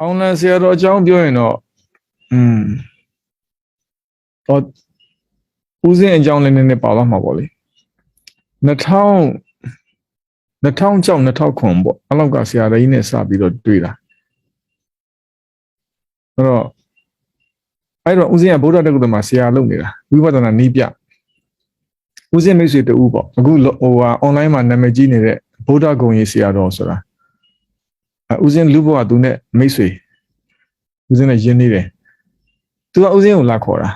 အောင်လန်ဆရာတော်အကြောင်းပြောရင်တော့อืมတော့ဦးစင်းအကြောင်းလည်းနည်းနည်းပါသွားမှာပေါ့လေ2000 2006 2009ပေါ့အဲ့လောက်ကဆရာတော်ကြီးနဲ့စပြီးတော့တွေ့တာအဲ့တော့အဲ့တော့ဦးစင်းကဗုဒ္ဓတက္ကသိုလ်မှာဆရာလုပ်နေတာဝိပဿနာနည်းပြဦးစင်းမိတ်ဆွေတူပေါ့အခုဟိုဟာ online မှာနာမည်ကြီးနေတဲ့ဗုဒ္ဓဂုံကြီးဆရာတော်ဆိုတာအဲ ဦးစင်းလူဘဝသူနဲ့မိတ်ဆွေဦးစင်းနဲ့ယဉ်နေတယ်သူကဦးစင်းကိုလာခေါ်တာ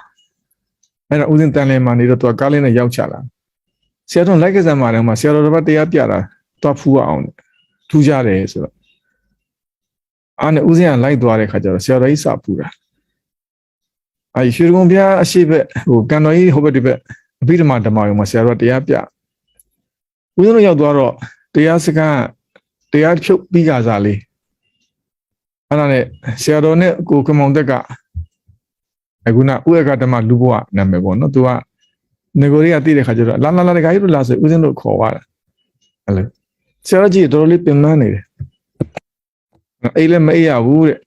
အဲ့တော့ဦးစင်းတန်လည်မှာနေတော့သူကကားလေးနဲ့ရောက်ချလာဆရာတော်လိုက်ကစားမှာတော့မှဆရာတော်တစ်ပတ်တရားပြတာတော့ဖူးအောင်ထူးကြတယ်ဆိုတော့အားနဲ့ဦးစင်းကလိုက်သွားတဲ့ခါကျတော့ဆရာတော်ကြီးစဖူးတာအဲရွှေကုံဘုရားအရှိဘက်ဟိုကန်တော်ကြီးဟိုဘက်ဒီဘက်အဘိဓမ္မာဓမ္မယုံမှာဆရာတော်တရားပြဦးဇင်းတို့ရောက်သွားတော့တရားစခန်းတရားဖြုတ်ပြီးကြစားလေး အဲ့ဒါနဲ့ဆရာတော်နဲ့ကိုကမောင်တက်ကအခုနဥယကဓမ္မလူဘဝနာမည်ပေါ့နော်သူကငကိုရီးကသိတဲ့ခါကျတော့လာလာလာတခါကြီးတို့လာဆိုဦးဇင်းတို့ခေါ်သွားတာအဲ့လိုဆရာတော်ကြီးတော်တော်လေးပင်ပန်းနေတယ်အိတ်လည်းမအိပ်ရဘူးတဲ့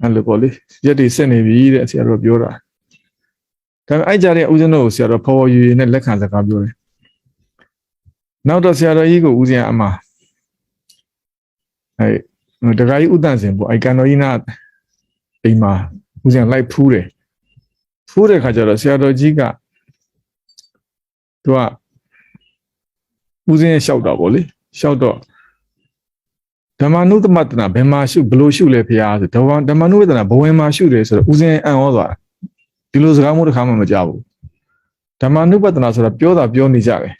အဲ့လိုပေါ့လေရက်တွေဆက်နေပြီတဲ့ဆရာတော်ပြောတာဒါပေမဲ့အဲ့ကြတဲ့ဦးဇင်းတို့ကိုဆရာတော်ဖော်ဖော်ယူယူနဲ့လက်ခံစကားပြောတယ်နောက်တော့ဆရာတော်ကြီးကိုဦးဇင်းအမအဲ့ တခါကြီးဥတန့်စင်ပေါ့အဲ့ကန်တော်ကြီးနာအိမ်မှာဦးဇင်းလိုက်ဖူးတယ်ဖူးတဲ့ခါကျတော့ဆရာတော်ကြီးကသူကဦးဇင်းလျှောက်တော့ဗောလေလျှောက်တော့ဓမ္မနုသမတနာဘယ်မှာရှုဘလို့ရှုလဲဖရားဆိုဓမ္မဓမ္မနုဝတနာဘဝင်မှာရှုတယ်ဆိုတော့ဦးဇင်းအံ့ဩသွားတာဒီလိုစကားမျိုးတစ်ခါမှမကြားဘူးဓမ္မနုပတနာဆိုတော့ပြောတာပြောနေကြတယ်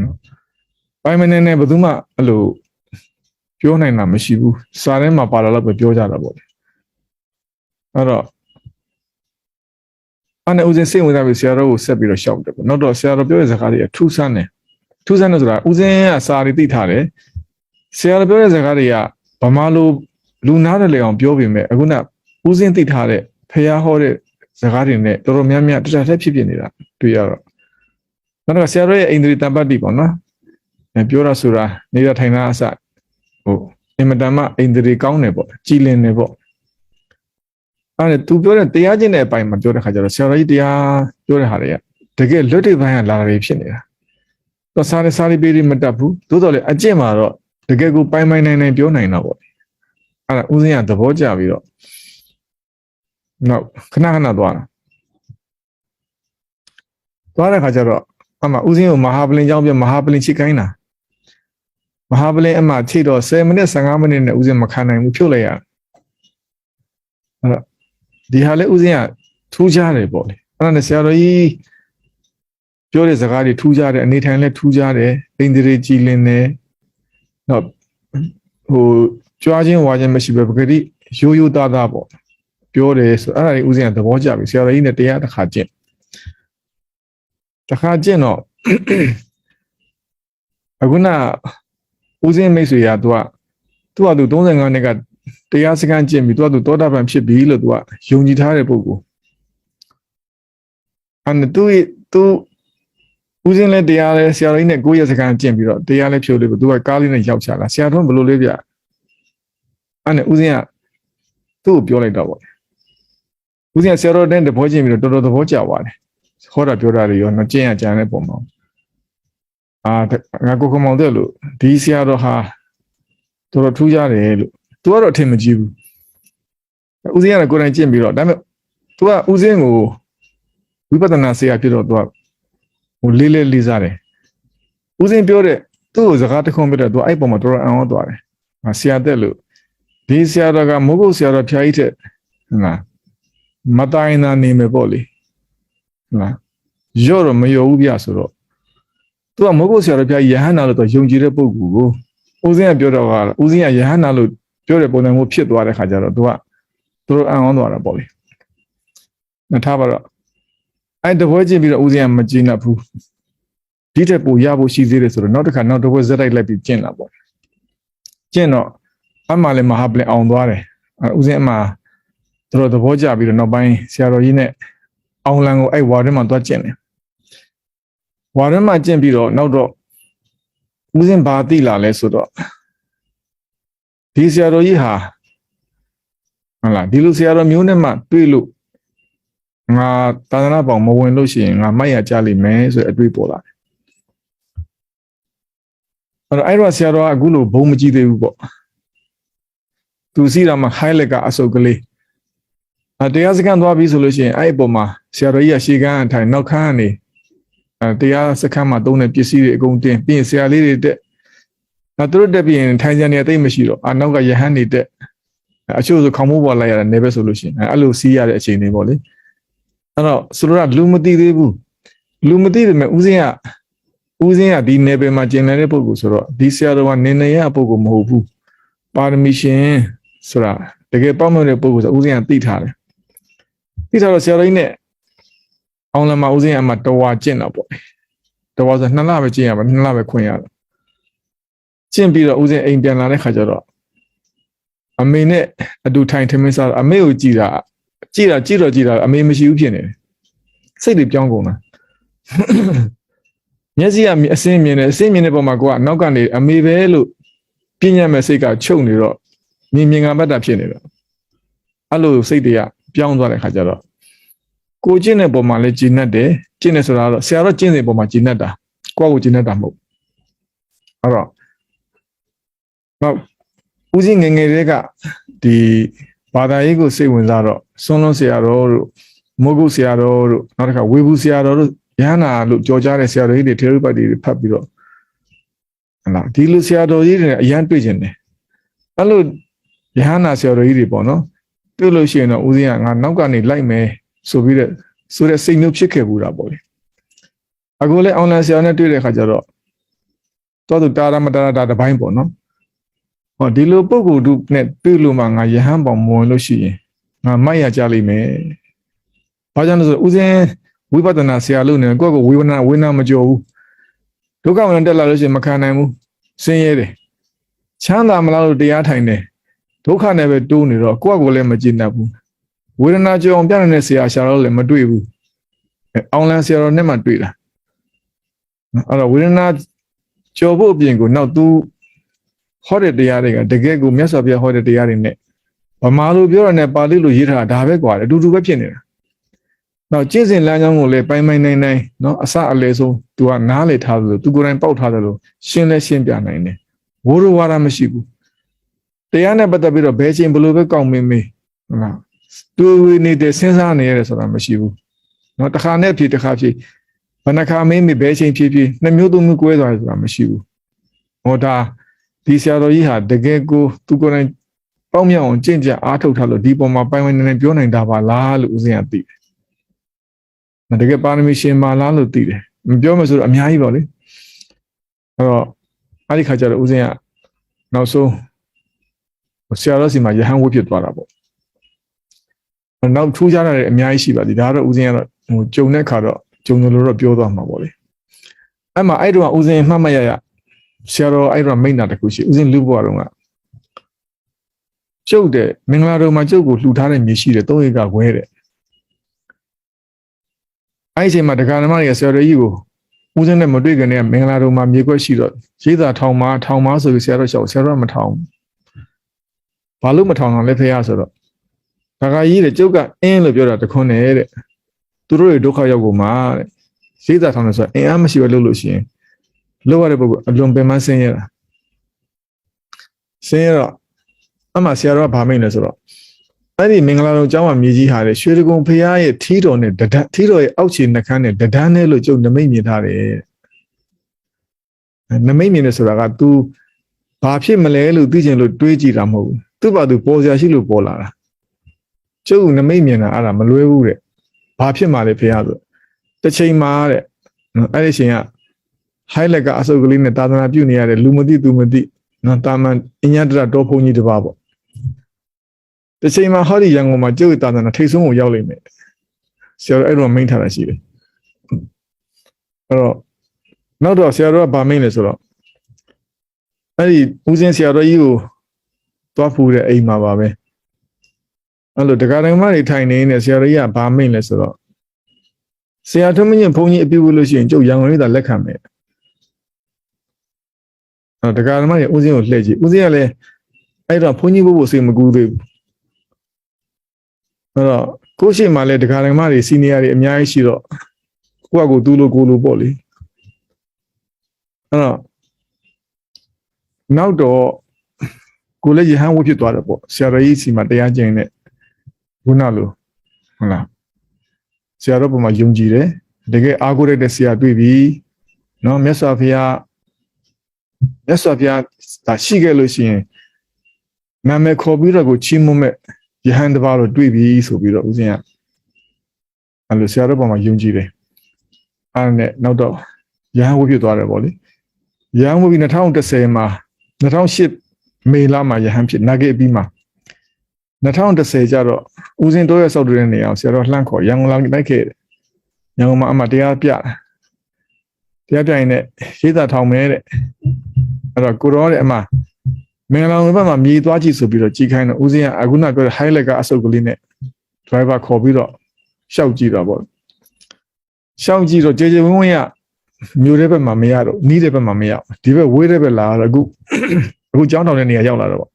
နော်ပိုင်းမနေနဲ့ဘယ်သူမှအဲ့လို ပြောနိုင်တာမရှိဘူးစာထဲမှာပါလာတော့ပဲပြောကြတာပေါ့လေအဲ့တော့အဲ့နဲ့ဦးဇင်းစိတ်ဝင်စားပြီးဆရာတော်ကိုဆက်ပြီးတော့ရှောက်တယ်ပေါ့နောက်တော့ဆရာတော်ပြောတဲ့စကားတွေကထူးဆန်းတယ်ထူးဆန်းတယ်ဆိုတာဦးဇင်းကစာတွေသိထားတယ်ဆရာတော်ပြောတဲ့စကားတွေကဗမာလိုလူနာတယ်လေအောင်ပြောပေမဲ့အခုနဦးဇင်းသိထားတဲ့ဖះဟောတဲ့စကားတွေနဲ့တော်တော်များများတခြားထက်ဖြစ်ဖြစ်နေတာတွေ့ရတော့နောက်တော့ဆရာတော်ရဲ့အိန္ဒြေတပ္ပတ္တိပေါ့နော်အဲပြောရဆိုတာနေရထိုင်တာအစ ဟိုအင်မတန်မှအိန္ဒြေကောင်းတယ်ပေါ့ကြည်လင်တယ်ပေါ့အဲ့ဒါသူပြောတဲ့တရားကျင့်တဲ့အပိုင်းမှာပြောတဲ့ခါကျတော့ဆရာတော်ကြီးတရားပြောတဲ့ဟာတွေကတကယ်လွတ်တိပိုင်းကလာတာတွေဖြစ်နေတာတော့စားရစားရပေးပြီးမတတ်ဘူးသို့တော်လည်းအကျင့်မှာတော့တကယ်ကိုပိုင်းပိုင်းနိုင်နိုင်ပြောနိုင်တော့ပေါ့အဲ့ဒါဥစဉ်ကသဘောကျပြီးတော့နောက်ခဏခဏသွားတာသွားတဲ့ခါကျတော့အမဥစဉ်ကိုမဟာပလင်ကြောင်းပြမဟာပလင်ချိတ်ကိုင်းတာ မဟာပလင်အမချိတ်တော့10မိနစ်15မိနစ်နဲ့ဥစဉ်မခံနိုင်ဘူးဖြုတ်လိုက်ရအဲ့တော့ဒီဟာလေဥစဉ်ကထူးခြားတယ်ပေါ့လေအဲ့ဒါနဲ့ဆရာတော်ကြီးပြောတဲ့စကားတွေထူးခြားတယ်အနေထိုင်လည်းထူးခြားတယ်အိန္ဒြေကြည်လင်တယ်တော့ဟိုကြွားခြင်းဝါခြင်းမရှိပဲပဂတိရိုးရိုးသားသားပေါ့ပြောတယ်ဆိုအဲ့ဒါကြီးဥစဉ်ကသဘောကျပြီဆရာတော်ကြီးနဲ့တရားတစ်ခါကျင့်တစ်ခါကျင့်တော့အခုန ဥစဉ်မိတ်ဆွေကသူကသူကသူ35နှစ်ကတရားစခန်းကျင့်ပြီးသူကသူသောတာပန်ဖြစ်ပြီလို့သူကယုံကြည်ထားတဲ့ပုဂ္ဂိုလ်အဲ့ဒါသူသူဦးစင်းလည်းတရားလဲဆရာတော်ကြီးနဲ့ကိုယ့်ရဲ့စကားကျင့်ပြီးတော့တရားလဲဖြိုးလို့သူကကားလေးနဲ့ရောက်ချလာဆရာတော်ဘယ်လိုလေးပြအဲ့နဲ့ဦးစင်းကသူ့ကိုပြောလိုက်တော့ပေါ့ဦးစင်းကဆရာတော်တဲ့သဘောကျင့်ပြီးတော့တော်တော်သဘောကျသွားတယ်ဟောတာပြောတာတွေရောနော်ကျင့်ရကြတဲ့ပုံမှာ အာငါကိုကမောင်တဲ့လို့ဒီဆရာတော်ဟာတော်တော်ထူးကြတယ်လို့သူကတော့အထင်မကြီးဘူးဦးစင်းကလည်းကိုယ်တိုင်ကျင့်ပြီးတော့ဒါပေမဲ့သူကဦးစင်းကိုဝိပဿနာဆရာဖြစ်တော့သူကဟိုလေးလေးလေးစားတယ်ဦးစင်းပြောတဲ့သူ့ကိုစကားတခုံးပြတော့သူအဲ့ပုံမှာတော်တော်အံ့ဩသွားတယ်ဆရာတက်လို့ဒီဆရာတော်ကမိုးကုတ်ဆရာတော်ဖျားကြီးတဲ့ဟုတ်လားမတိုင်းနာနေမယ်ပေါ့လေဟုတ်လားရော့တော့မရောဘူးပြဆိုတော့ သူကမိုးကုတ်ဆရာတော်ဖျားကြီးယဟန္တာလို့တော့ယုံကြည်တဲ့ပုဂ္ဂိုလ်ကိုဦးစင်းကပြောတော့ကဦးစင်းကယဟန္တာလို့ပြောတဲ့ပုံစံမျိုးဖြစ်သွားတဲ့ခါကျတော့သူကသူတို့အံ့ဩသွားတာပေါ့လေမထားပါတော့အဲ့တပွဲချင်းပြီးတော့ဦးစင်းကမကြည့်နိုင်ဘူးဒီတက်ပိုရဖို့ရှိသေးတယ်ဆိုတော့နောက်တစ်ခါနောက်တစ်ပွဲဇက်တိုက်လိုက်ပြီးကျင့်လာပေါ့ကျင့်တော့အမှလည်းမဟာပလင်အောင်သွားတယ်ဦးစင်းအမှတို့သဘောကျပြီးတော့နောက်ပိုင်းဆရာတော်ကြီးနဲ့အောင်လန်ကိုအဲ့ဝါထဲမှာသွားကျင့်တယ် ဝါထဲမှာကျင့်ပြီးတော့နောက်တော့ဦးစင်းဘာသိလာလဲဆိုတော့ဒီဆရာတော်ကြီးဟာဟုတ်လားဒီလိုဆရာတော်မျိုးနဲ့မှတွေ့လို့ငါသာသနာပေါင်မဝင်လို့ရှိရင်ငါမိုက်ရကြလိမ့်မယ်ဆိုတဲ့အတွေ့ပေါ်လာတယ်အဲ့တော့အဲ့တော့ဆရာတော်ကအခုလိုဘုံမကြည့်သေးဘူးပေါ့သူစီတာမှာ highlight ကအစုပ်ကလေးအတရားစခန်းသွားပြီဆိုလို့ရှိရင်အဲ့ဒီပုံမှာဆရာတော်ကြီးကရှေ့ကန်းအထိုင်နောက်ခန်းကနေ အဲတရားစခန်းမှာသုံးတဲ့ပစ္စည်းတွေအကုန်တင်ပြီးရင်ဆရာလေးတွေတက်အဲသူတို့တက်ပြီးရင်ထိုင်ကြနေအသိမရှိတော့အနောက်ကယဟန်နေတက်အချို့ဆိုခေါင်းမိုးပေါ်လိုက်ရတာနေပဲဆိုလို့ရှိရင်အဲ့လိုစီးရတဲ့အချိန်တွေပေါ့လေအဲ့တော့ဆိုတော့လူမသိသေးဘူးလူမသိပေမဲ့ဦးစင်းကဦးစင်းကဒီနယ်ပယ်မှာကျင်လည်တဲ့ပုဂ္ဂိုလ်ဆိုတော့ဒီဆရာတော်ကနင်းနေရပုဂ္ဂိုလ်မဟုတ်ဘူးပါရမီရှင်ဆိုတာတကယ်ပေါ့မတဲ့ပုဂ္ဂိုလ်ဆိုဦးစင်းကသိထားတယ်သိထားတော့ဆရာတော်ကြီးနဲ့ အောင်လမဦးစင်းအမှတော်ဝါကျင့်တော့ပေါ့တော်ဝါဆိုနှစ်လပဲကျင့်ရပါနှစ်လပဲခွင့်ရတယ်ကျင့်ပြီးတော့ဦးစင်းအိမ်ပြန်လာတဲ့ခါကျတော့အမေနဲ့အတူထိုင်ထမင်းစားအမေကိုကြည်တာကြည်တာကြည်တော့ကြည်တာအမေမရှိဘူးဖြစ်နေတယ်စိတ်တွေပြောင်းကုန်တာမျက်စိကအစင်းမြင်တယ်အစင်းမြင်တဲ့ပုံမှာကိုကနောက်ကနေအမေပဲလို့ပြညတ်မဲ့စိတ်ကချုပ်နေတော့မြင်မြင်ကပတ်တာဖြစ်နေတော့အဲ့လိုစိတ်တွေကပြောင်းသွားတဲ့ခါကျတော့ ကိုကျင့်တဲ့ပုံမှာလည်းကျင့်တတ်တယ်ကျင့်တယ်ဆိုတာတော့ဆရာတော်ကျင့်တဲ့ပုံမှာကျင့်တတ်တာကိုယ့်ကိုကျင့်တတ်တာမဟုတ်အဲ့တော့နောက်ဦးစင်းငယ်ငယ်တွေကဒီဘာသာရေးကိုစိတ်ဝင်စားတော့ဆွန်းလွန်းဆရာတော်တို့မိုးကုတ်ဆရာတော်တို့နောက်တစ်ခါဝေဘူးဆရာတော်တို့ရဟန္တာလို့ကြော်ကြားတဲ့ဆရာတော်ကြီးတွေထေရပတ်တွေဖတ်ပြီးတော့ဟလာဒီလိုဆရာတော်ကြီးတွေနဲ့အရန်တွေ့ကျင်တယ်အဲ့လိုရဟန္တာဆရာတော်ကြီးတွေပေါ့နော်တွေ့လို့ရှိရင်တော့ဦးစင်းကငါနောက်ကနေလိုက်မယ် ဆိုပြီးတဲ့ဆိုတဲ့စိတ်မျိုးဖြစ်ခဲ့ဘူးတာပေါ့လေအခုလည်းအွန်လိုင်းဆရာနဲ့တွေ့တဲ့ခါကျတော့တော့သူတာရမတာရတာတစ်ပိုင်းပေါ့နော်ဟောဒီလိုပုံကိုယ်တုနဲ့တွေ့လို့မှငါယဟန်ပေါင်မဝင်လို့ရှိရင်ငါမိုက်ရကြလိမ့်မယ်။ဘာကြောင့်လဲဆိုတော့ဦးစင်းဝိပဿနာဆရာလို့နေကိုယ့်ကိုဝေဝနာဝေနာမကြော်ဘူး။ဒုက္ခဝင်တက်လာလို့ရှိရင်မခံနိုင်ဘူး။ဆင်းရဲတယ်။ချမ်းသာမလားလို့တရားထိုင်တယ်။ဒုက္ခနဲ့ပဲတိုးနေတော့ကိုယ့်ကိုယ်လည်းမကြည်နပ်ဘူး။ ဝေဒနာကြောင်ပြနေတဲ့ဆရာရှာတော့လည်းမတွေ့ဘူး။အောင်လန်းဆရာတော်နဲ့မှတွေ့တာ။အဲ့တော့ဝေဒနာကြော်ဖို့အပြင်ကိုနောက်သူဟောတဲ့တရားတွေကတကယ်ကိုမြတ်စွာဘုရားဟောတဲ့တရားတွေနဲ့ဗမာလိုပြောရတဲ့ပါဠိလိုရေးထားတာဒါပဲကွာအတူတူပဲဖြစ်နေတာ။နောက်ကျင့်စဉ်လမ်းကြောင်းကိုလည်းပိုင်ပိုင်နိုင်နိုင်နော်အစအလေဆုံး तू ကနားလေထားသလို तू ကိုယ်တိုင်ပေါက်ထားသလိုရှင်းလဲရှင်းပြနိုင်တယ်။ဝိုးရဝါဒမရှိဘူး။တရားနဲ့ပတ်သက်ပြီးတော့ဘယ်ချိန်ဘလို့ပဲကောင်းမင်းမေးဟုတ်လား။ သူနေတဲ့စဉ်းစားနေရတယ်ဆိုတာမရှိဘူး။နော်တစ်ခါနဲ့ဖြေတစ်ခါဖြေဘယ်နှခါမင်းမေးဘယ်ချိန်ဖြေဖြေနှစ်မျိုးသုံးမျိုး꿰သွားတယ်ဆိုတာမရှိဘူး။ဟောဒါဒီဆရာတော်ကြီးဟာတကယ်ကိုသူကိုယ်တိုင်ပေါင်းမြောက်အောင်ကြင့်ကြအားထုတ်ထားလို့ဒီပုံမှာပိုင်ပိုင်နေနေပြောနိုင်တာပါလားလို့ဦးဇင်းကသိတယ်။တကယ်ပါရမီရှင်ပါလားလို့သိတယ်။မပြောမှဆိုတော့အများကြီးပါလေ။အဲ့တော့အဲ့ဒီခါကျတော့ဦးဇင်းကနောက်ဆုံးဆရာတော်စီမှာယဟန်ဝတ်ဖြစ်သွားတာပေါ့။ နောက်ထူးခြားတာတွေအများကြီးရှိပါသေးတယ်။ဒါကတော့ဦးဇင်းကတော့ဟိုဂျုံတဲ့ခါတော့ဂျုံတယ်လို့တော့ပြောသွားမှာပေါ့လေ။အဲ့မှာအဲ့တော့ဦးဇင်းမှတ်မှတ်ရရဆရာတော်အဲ့တော့မိန့်တာတခုရှိဦးဇင်းလူဘွားတော်ကကျုပ်တဲ့မင်္ဂလာတော်မှာကျုပ်ကိုလှူထားတဲ့မြေရှိတယ်သုံးဧကခွဲတဲ့အဲ့ဒီအချိန်မှာဒကာနမတွေကဆရာတော်ကြီးကိုဦးဇင်းနဲ့မတွေ့ခင်တည်းကမင်္ဂလာတော်မှာမြေခွက်ရှိတော့ရေးသာထောင်မှာထောင်မှာဆိုပြီးဆရာတော်လျှောက်ဆရာတော်မထောင်ဘာလို့မထောင်အောင်လဲဖေရဆိုတော့ ဒကာကြီးတဲ့ကျုပ်ကအင်းလို့ပြောတာတခွန်းနဲ့တဲ့သူတို့တွေဒုက္ခရောက်ကုန်မှာတဲ့ရေးသာထောင်တယ်ဆိုတော့အင်းအားမရှိဘဲလုပ်လို့ရှိရင်လောက်ရတဲ့ပုဂ္ဂိုလ်အလွန်ပင်မဆင်းရဲတာဆင်းရဲတော့အမှဆရာတော်ကဗာမိတ်လဲဆိုတော့အဲ့ဒီမင်္ဂလာတော်ကျောင်းမှာမြေကြီးဟာလေရွှေတကုံဖရာရဲ့ထီးတော်နဲ့ဒဒထီးတော်ရဲ့အောက်ခြေနှခမ်းနဲ့ဒဒန်းနဲ့လို့ကျုပ်နမိတ်မြင်ထားတယ်နမိတ်မြင်နေဆိုတာက तू ဘာဖြစ်မလဲလို့သိချင်လို့တွေးကြည့်တာမဟုတ်ဘူးသူ့ဘာသူပေါ်စရာရှိလို့ပေါ်လာတာ ကျုပ်နမိတ်မြင်တာအဲ့ဒါမလွဲဘူးတဲ့ဘာဖြစ်မှလဲဖရာဆိုတစ်ချိန်မှာတဲ့အဲ့ဒီချိန်က highlight ကအစုပ်ကလေးနဲ့သာသနာပြုနေရတဲ့လူမသိသူမသိနော်တာမန်အညတရတော်ဖုန်ကြီးတစ်ပါးပေါ့တစ်ချိန်မှာဟောဒီရန်ကုန်မှာကျုပ်သာသနာထိတ်ဆုံးကိုရောက်လိမ့်မယ်ဆရာတော်အဲ့တော့မိန့်ထားတာရှိတယ်အဲ့တော့နောက်တော့ဆရာတော်ကဗာမိန့်လဲဆိုတော့အဲ့ဒီဦးစင်းဆရာတော်ကြီးကိုသွားဖူးတဲ့အိမ်မှာပါပဲ အဲ့လိုတရားတော်မတွေထိုင်နေနေဆရာတော်ကြီးကဗာမိန့်လဲဆိုတော့ဆရာထွန်းမင်းဘုန်းကြီးအပြည့်ဝလို့ရှိရင်ကျုပ်ရန်ကုန်လေးသာလက်ခံမယ်နော်တရားဓမ္မရဲ့ဦးစင်းကိုလှည့်ကြည့်ဦးစင်းကလည်းအဲ့တော့ဘုန်းကြီးဘုဘစိတ်မကူးသေးဘူးအဲ့တော့ကိုယ့်ရှိမှလည်းဒကာဒကမတွေစီနီယာတွေအများကြီးရှိတော့ကိုယ့်အကူသူ့လိုကိုယ်လိုပေါ့လေအဲ့တော့နောက်တော့ကိုယ်လည်းယဟန်ဝတ်ဖြစ်သွားတယ်ပေါ့ဆရာတော်ကြီးစီမှာတရားကျင့်တဲ့ ခုနလိုဟုတ်လားဆရာတော်ပုံမှာယုံကြည်တယ်တကယ်အားကိုးရတဲ့ဆရာတွေ့ပြီနော်မြတ်စွာဘုရားမြတ်စွာဘုရားဒါရှိခဲ့လို့ရှိရင်နာမည်ခေါ်ပြီးတော့ကိုချီးမွမ်းမဲ့ယဟန်တစ်ပါးတော့တွေ့ပြီဆိုပြီးတော့ဦးဇင်းကအဲ့လိုဆရာတော်ပုံမှာယုံကြည်တယ်အဲ့ဒါနဲ့နောက်တော့ယဟန်ဝတ်ဖြစ်သွားတယ်ပေါ့လေယဟန်ဝတ်ပြီး2010မှာ2008မေလမှာယဟန်ဖြစ်နာဂိအပြီးမှာ 2010ကျတော့ဦးဇင်းတို့ရဲ့စောက်တဲ့နေရာကိုဆရာတော်လှမ်းခေါ်ရန်ကုန်လာလိုက်ခဲ့တယ်ရန်ကုန်မှာအမှတရားပြတရားပြရင်လည်းရေးသားထောင်မဲတဲ့အဲ့တော့ကိုရောတဲ့အမှမင်္ဂလာဝင်ဘက်မှာမြေသွားကြည့်ဆိုပြီးတော့ကြည်ခိုင်းတော့ဦးဇင်းကအခုနပြောတဲ့ highlight ကအဆုပ်ကလေးနဲ့ driver ခေါ်ပြီးတော့ရှောက်ကြည့်တော့ပေါ့ရှောက်ကြည့်တော့ကြေကြေဝင်းဝင်းကမြို့တဲ့ဘက်မှာမရတော့နီးတဲ့ဘက်မှာမရဒီဘက်ဝေးတဲ့ဘက်လာတော့အခုအခုကြောင်းတောင်တဲ့နေရာရောက်လာတော့ပေါ့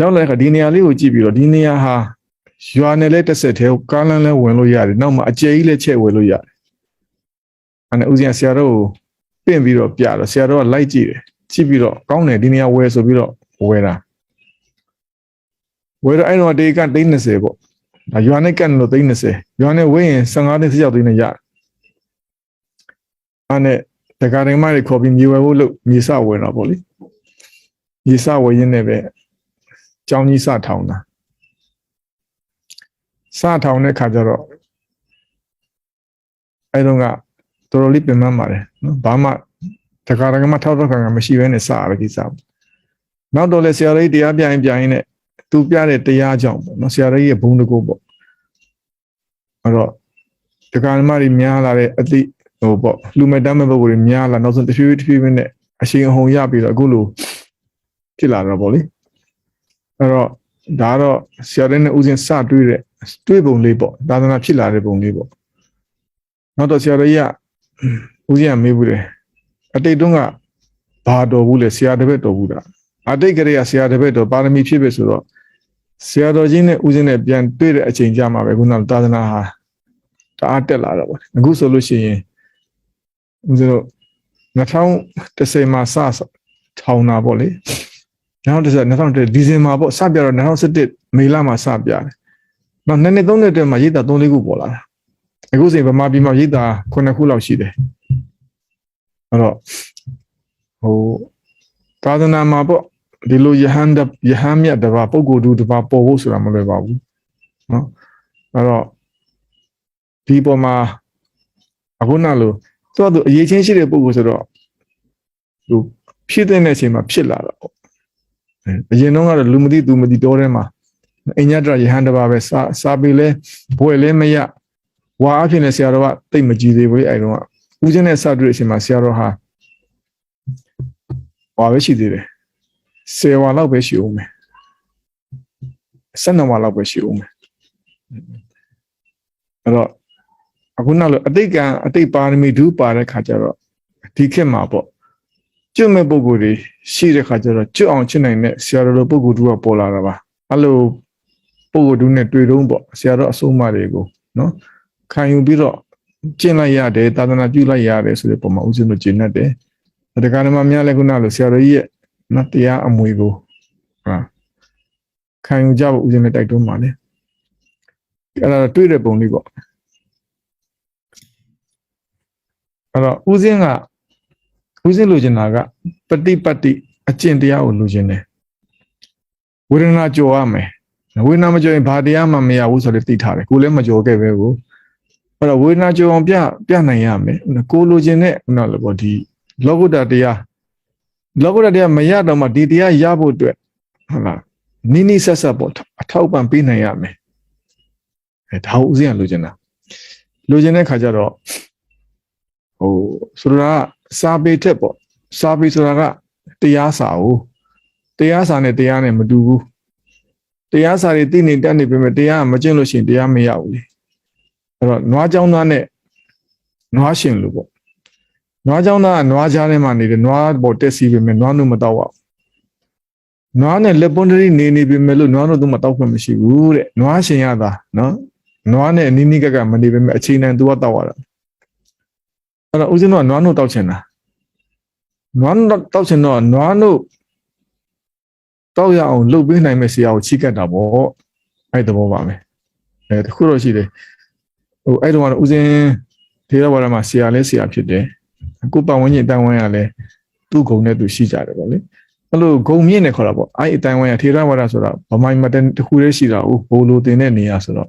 ရောက်လာတဲ့အခါဒီနေရာလေးကိုကြည့်ပြီးတော့ဒီနေရာဟာရွာနယ်လဲတစ်ဆက်တည်းကားလမ်းလဲဝင်လို့ရတယ်နောက်မှအကျယ်ကြီးလဲချက်ဝင်လို့ရတယ်အဲ့ဒါဦးဇင်းကဆရာတော်ကိုပင့်ပြီးတော့ပြတော့ဆရာတော်ကလိုက်ကြည့်တယ်ကြည့်ပြီးတော့ကောင်းတယ်ဒီနေရာဝယ်ဆိုပြီးတော့ဝယ်တာဝယ်တော့အဲ့တော့တေက30ပေါ့ဒါရွာနဲ့ကတ်လို့30ရွာနဲ့ဝယ်ရင်15သိန်း16သိန်းနဲ့ရတယ်အဲ့နဲ့တက္ကရာမတွေခေါ်ပြီးမြေဝယ်ဖို့လို့မြေစဝယ်တော့ပေါ့လေမြေစဝယ်ရင်းနဲ့ပဲ ကျောင်းကြီးစထောင်တာစထောင်တဲ့ခါကျတော့အဲ့တော့ကတော်တော်လေးပြင်မှန်းပါတယ်နော်ဘာမှတခါတခါမှထောက်တော့ခံကမရှိဘဲနဲ့စရတဲ့ကိစ္စပေါ့နောက်တော့လေဆရာလေးတရားပြရင်ပြရင်နဲ့သူပြတဲ့တရားကြောင့်ပေါ့နော်ဆရာလေးရဲ့ဘုံတကူပေါ့အဲ့တော့တခါမှတွေများလာတဲ့အသည့်ဟိုပေါ့လူမဲ့တမ်းမဲ့ပုဂ္ဂိုလ်တွေများလာနောက်ဆုံးတစ်ဖြည်းဖြည်းနဲ့အရှင်အဟုန်ရပြီးတော့အခုလိုဖြစ်လာတော့ပေါ့လေ အဲ့တော့ဒါကတော့ဆရာလေးနဲ့ဦးစင်စတွေးတဲ့တွေးပုံလေးပေါ့သာသနာဖြစ်လာတဲ့ပုံလေးပေါ့နောက်တော့ဆရာလေးကဦးစင်ကမေးဘူးတယ်အတိတ်တုန်းကဘာတော်ဘူးလဲဆရာတပည့်တော်ဘူးတာအတိတ်ကလေးကဆရာတပည့်တော်ပါရမီဖြစ်ပြီဆိုတော့ဆရာတော်ကြီးနဲ့ဦးစင်းနဲ့ပြန်တွေ့တဲ့အချိန်ကြမှာပဲခုနကသာသနာဟာတအားတက်လာတော့ပေါ့အခုဆိုလို့ရှိရင်ဦးဇင်းတို့2010မှာစထောင်တာပေါ့လေ 2010 2010ဒီဇင်ဘာပေါ့စပြတော့2017မေလမှာစပြတယ်။နောက်နှစ်နှစ်သုံးနှစ်တည်းမှာရိတ်တာ3 4ခုပေါ်လာတာ။အခုချိန်ဗမာပြည်မှာရိတ်တာ9ခုလောက်ရှိတယ်။အဲ့တော့ဟိုသာသနာမှာပေါ့ဒီလိုယဟန်တယဟန်မြတ်တပါပုဂ္ဂိုလ်တူတပါပေါ်ဖို့ဆိုတာမလွယ်ပါဘူး။နော်။အဲ့တော့ဒီပေါ်မှာအခုနလိုသူကသူအရေးချင်းရှိတဲ့ပုဂ္ဂိုလ်ဆိုတော့သူဖြစ်တဲ့အချိန်မှာဖြစ်လာတော့ပေါ့ အရင်တော့ကတော့လူမသိသူမသိတောထဲမှာအညတရယဟန်တပါပဲစာစာပေလဲဘွယ်လဲမရဝါအဖြစ်နဲ့ဆရာတော်ကတိတ်မကြည်သေးဘူးလေအဲတုန်းကဦးချင်းနဲ့စတွေ့တဲ့အချိန်မှာဆရာတော်ဟာဝါပဲရှိသေးတယ်ဆယ်ဝါလောက်ပဲရှိဦးမယ်12ဝါလောက်ပဲရှိဦးမယ်အဲ့တော့အခုနောက်လို့အတိတ်ကံအတိတ်ပါရမီဒုပါတဲ့ခါကျတော့ဒီခေတ်မှာပေါ့ ကျွတ်မဲ့ပုံကိုယ်တွေရှိတဲ့ခါကျတော့ကျွတ်အောင်ချစ်နိုင်တဲ့ဆရာတော်လိုပုံကိုယ်တူကပေါ်လာတာပါအဲ့လိုပုံကိုယ်တူနဲ့တွေ့တော့ပေါ့ဆရာတော်အဆုံးအမတွေကိုနော်ခံယူပြီးတော့ကျင့်လိုက်ရတယ်သာသနာပြုလိုက်ရတယ်ဆိုတဲ့ပုံမှာဦးဇင်းတို့ကျင့်တတ်တယ်တက္ကနာမများလည်းခုနလိုဆရာတော်ကြီးရဲ့နော်တရားအမွေကိုဟာခံယူကြဖို့ဦးဇင်းနဲ့တိုက်တွန်းပါလေအဲ့ဒါတွေ့တဲ့ပုံလေးပေါ့အဲ့တော့ဦးစင်းက ဦးစင်းလိုချင်တာကပฏิပတ်တိအကျင့်တရားကိုလိုချင်တယ်ဝေဒနာကြော်ရမယ်ဝေဒနာမကြော်ရင်ဘာတရားမှမရဘူးဆိုတော့သိထားတယ်ကိုလည်းမကြော်ခဲ့ပဲကိုအဲ့တော့ဝေဒနာကြော်အောင်ပြပြနိုင်ရမယ်ကိုလိုချင်တဲ့ခုနလိုပေါ့ဒီလောကုတ္တတရားလောကုတ္တတရားမရတော့မှဒီတရားရဖို့အတွက်ဟုတ်လားနိနိဆက်ဆက်ပေါ့အထောက်ပံ့ပေးနိုင်ရမယ်အဲဒါဦးစင်းကလိုချင်တာလိုချင်တဲ့ခါကျတော့ဟိုဆိုတော့ စာပေထက်ပေါ့စာပေဆိုတာကတရားစာကိုတရားစာနဲ့တရားနဲ့မတူဘူးတရားစာတွေသိနေတတ်နေပေမဲ့တရားမကျင့်လို့ရှိရင်တရားမရဘူးလေအဲ့တော့နွားเจ้าသားနဲ့နွားရှင်လို့ပေါ့နွားเจ้าသားကနွားကြားထဲမှာနေတယ်နွားပေါ်တက်စီပေမဲ့နွားနုမတော့ပါ နွားနဲ့လက်ပွန်တရီနေနေပြီမဲ့လို့နွားတို့သူမတောက်ခွင့်မရှိဘူးတဲ့နွားရှင်ရတာနော်နွားနဲ့အနီးနီးကပ်ကပ်မနေပေမဲ့အချိန်တန်သူကတောက်ရတာ အဲ့တော့ဦးဇင်းတို့ကနွားတို့တောက်ချင်တာနွားတို့တောက်ချင်တော့နွားတို့တောက်ရအောင်လှုပ်ပေးနိုင်မဲ့ဆရာကိုချိကတ်တာပေါ့အဲ့တဘောပါပဲအဲတခုတော့ရှိတယ်ဟိုအဲ့တော့ကဦးဇင်းထေရဝါဒမှာဆရာလဲဆရာဖြစ်တယ်ကိုပတ်ဝန်းကျင်တန်ဝန်းရလဲသူ့ဂုံနဲ့သူရှိကြတယ်ပေါ့လေအဲ့လိုဂုံမြင့်နေခေါ်တာပေါ့အဲ့အတိုင်းဝိုင်းရထေရဝါဒဆိုတာဗမိုင်းမတန်တစ်ခုတည်းရှိတာဟုတ်ဘိုးလိုတင်တဲ့နေရာဆိုတော့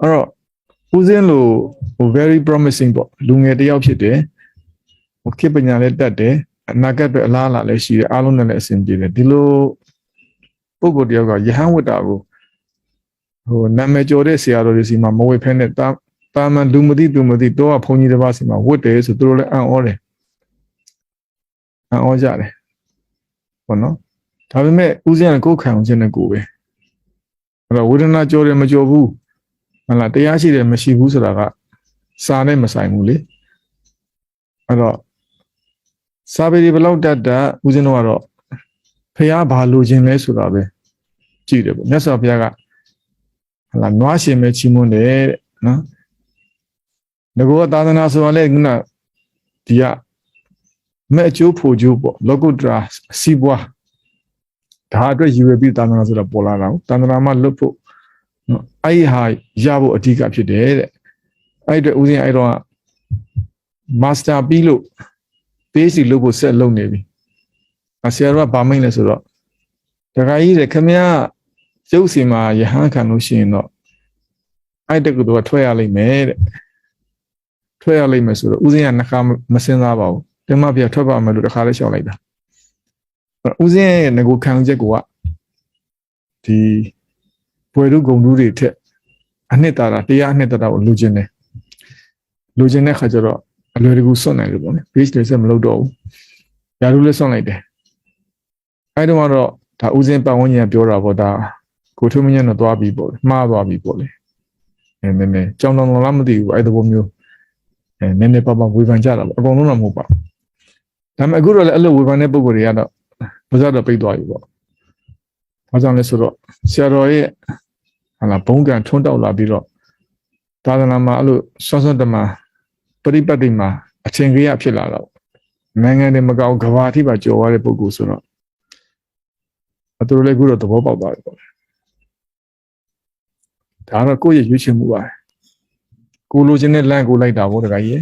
အဲ့တော့ ဦးစင်းလိုဟို very promising ပေါ့လူငယ်တစ်ယောက်ဖြစ်တယ်ဟိုခေတ်ပညာလည်းတတ်တယ်အနာဂတ်ပဲအလားအလာလည်းရှိတယ်အားလုံးနဲ့လည်းအဆင်ပြေတယ်ဒီလိုပုဂ္ဂိုလ်တယောက်ကယဟန်ဝတ္တာကိုဟိုနာမည်ကျော်တဲ့ဆရာတော်တွေစီမှာမဝေဖဲနဲ့တာတာမန်လူမသိသူမသိတော့ဘုန်းကြီးတစ်ပါးစီမှာဝတ်တယ်ဆိုသူတို့လည်းအံ့ဩတယ်အံ့ဩကြတယ်ပေါ့နော်ဒါပေမဲ့ဥစဉ်ကကိုယ်ခံအောင်ခြင်းနဲ့ကိုယ်ပဲအဲ့တော့ဝေဒနာကြောတယ်မကြောဘူး ဟလာတရားရှိတယ်မရှိဘူးဆိုတာကစာနဲ့မဆိုင်ဘူးလေအဲ့တော့စာပေဒီဘလောက်တတ်တာဥစဉ်တော့ကတော့ဖះဘာလိုခြင်းလဲဆိုတာပဲကြည့်တယ်ပေါ့မြတ်စွာဘုရားကဟလာနွားရှင်ပဲချီးမွမ်းတယ်တဲ့နော်ငကောသာသနာဆိုတာလေခုနဒီကမဲ့အကျိုးဖို့ကျိုးပေါ့လောကုတ္တရာစီးပွားဒါအတွက်ရည်ရွယ်ပြီးသာသနာဆိုတာပေါ်လာတာကိုသာသနာမှာလွတ်ဖို့ နော်အဲ့ဒီဟာရဖို့အဓိကဖြစ်တယ်တဲ့အဲ့ဒီအတွက်ဦးဇင်းအဲ့တော့မာစတာပြီးလို့ PhD လုပ်ဖို့ဆက်လုပ်နေပြီအဆရာတော်ကဗာမိတ်လဲဆိုတော့တခါကြီးတဲ့ခမရကျုပ်စီမှာယဟန်ခံလို့ရှိရင်တော့အဲ့တကူတော့ထွက်ရလိမ့်မယ်တဲ့ထွက်ရလိမ့်မယ်ဆိုတော့ဦးဇင်းကနှခါမစင်စားပါဘူးတင်မပြထွက်ပါမယ်လို့တခါလေးရှောက်လိုက်တာဦးစင်းရဲ့ငကိုခံချက်ကိုကဒီ ဘွယ်တို့ဂုံတူးတွေထက်အနှစ်သာရတရားအနှစ်သာရကိုလိုချင်တယ်လိုချင်တဲ့ခါကျတော့အလွယ်တကူစွန့်နိုင်လို့ပေါ့နော် page တွေဆက်မလုပ်တော့ဘူးယာတို့လည်းစွန့်လိုက်တယ်အဲတုန်းကတော့ဒါဦးစင်းပတ်ဝန်းကျင်ကပြောတာပေါ့ဒါကိုထုံးမညံ့တော့သွားပြီပေါ့မှားသွားပြီပေါ့လေအဲနည်းနည်းကြောင်တောင်တော်လားမသိဘူးအဲသဘောမျိုးအဲနည်းနည်းပါပါဝေဖန်ကြတာပေါ့အကုန်လုံးတော့မဟုတ်ပါဘူးဒါပေမဲ့အခုတော့လည်းအဲ့လိုဝေဖန်တဲ့ပုံစံတွေကတော့ဘာသာတော့ပိတ်သွားပြီပေါ့။ဘာကြောင့်လဲဆိုတော့ဆရာတော်ရဲ့ ဟာလာဘုံကံထွန်းတောက်လာပြီးတော့သာသနာမှာအဲ့လိုဆွမ်းဆွမ်းတမပရိပတ်တိမှာအချင်းကြီးရဖြစ်လာတော့နိုင်ငံတွေမကောင်းကဘာအထိပါကြော်ရတဲ့ပုဂ္ဂိုလ်ဆိုတော့အတူလည်းအခုတော့သဘောပေါက်သွားပြီပေါ့။ဒါတော့ကိုယ့်ရဲ့ရွေးချယ်မှုပါပဲ။ကိုလိုချင်တဲ့လမ်းကိုလိုက်တာဗောတခါကြီး